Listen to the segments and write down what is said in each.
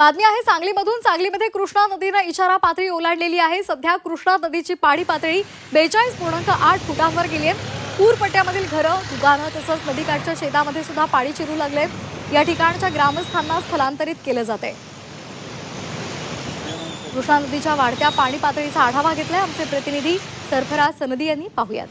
बातमी आहे सांगलीमधून सांगलीमध्ये कृष्णा नदीनं इशारा पातळी ओलांडलेली आहे. सध्या कृष्णा नदीची पाणी पातळी बेचाळीस पूर्णांक आठ फुटांवर गेली आहे. पूरपट्ट्यामधील घरं दुकानं तसंच नदीकाठच्या शेतामध्ये सुद्धा पाणी शिरू लागले या ठिकाणच्या ग्रामस्थांना स्थलांतरित केलं जाते कृष्णा नदीच्या वाढत्या पाणी पातळीचा आढावा घेतलाय आमचे प्रतिनिधी सरफराज सनदी यांनी. पाहुयात.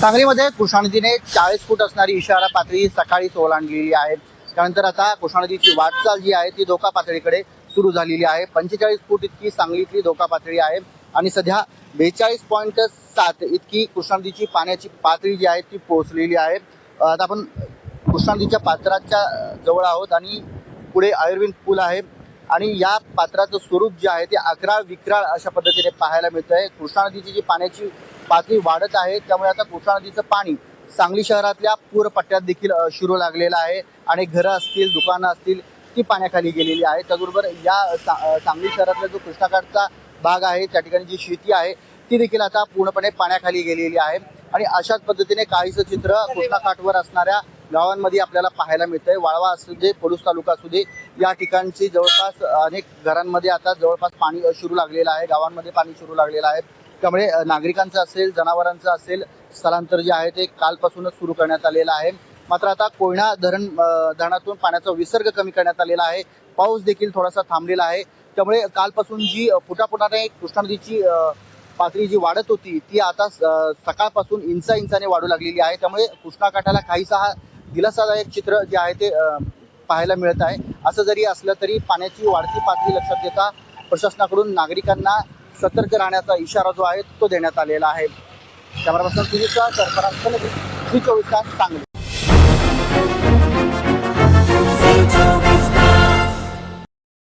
सांगलीमध्ये कृष्णा नदीने चाळीस फूट असणारी इशारा पातळी सकाळीच ओलांडलेली आहे. त्यानंतर आता कृष्णा नदीची वाटचाल जी आहे ती धोका पातळीकडे सुरू झालेली आहे. पंचेचाळीस फूट इतकी सांगलीतली धोका पातळी आहे. आणि सध्या बेचाळीस पॉईंट सात इतकी कृष्णा नदीची पाण्याची पातळी जी आहे ती पोहोचलेली आहे. आता आपण कृष्णा नदीच्या पात्राच्या जवळ आहोत आणि पुढे आयुर्वेद पूल आहे. आणि या पात्राचं स्वरूप जे आहे ते अकरा विक्राळ अशा पद्धतीने पाहायला मिळतं आहे कृष्णा नदीची जी पाण्याची पातळी वाढत आहे त्यामुळे आता कृष्णा नदीचं पाणी सांगली शहरातल्या पूरपट्ट्यात देखील शिरू लागलेलं आहे आणि घरं असतील दुकानं असतील ती पाण्याखाली गेलेली आहे. त्याचबरोबर या सा- सांगली शहरातला जो कृष्णाकाठचा भाग आहे त्या ठिकाणी जी शेती आहे ती देखील आता पूर्णपणे पाण्याखाली गेलेली आहे. आणि अशाच पद्धतीने काहीसं चित्र कृष्णाकाठवर असणाऱ्या गावांमध्ये आपल्याला पाहायला मिळतंय. वाळवा असू दे पडूस तालुका असू दे या ठिकाणची जवळपास अनेक घरांमध्ये आता जवळपास पाणी सुरू लागलेलं आहे. गावांमध्ये पाणी सुरू लागलेलं आहे. त्यामुळे नागरिकांचं असेल जनावरांचं असेल स्थलांतर जे आहे ते कालपासूनच सुरू करण्यात आलेलं आहे. मात्र आता कोयना धरण धरणातून पाण्याचा विसर्ग कमी करण्यात आलेला आहे. पाऊस देखील थोडासा थांबलेला आहे. त्यामुळे कालपासून जी अ, फुटाफुटाने कृष्णा नदीची पातळी जी वाढत होती ती आता सकाळपासून इंचा इंचाने वाढू लागलेली आहे. त्यामुळे कृष्णा काठाला काहीसा हा दिलासादायक चित्र जे आहे ते पाहायला मिळत आहे. असं जरी असलं तरी पाण्याची वाढती पातळी लक्षात घेता प्रशासनाकडून नागरिकांना सतर्क राहण्याचा इशारा जो आहे तो देण्यात आलेला आहे. कॅमेरा पर्सन सुजितचा सरफराज कलगी, झी चोवीस तास सांगली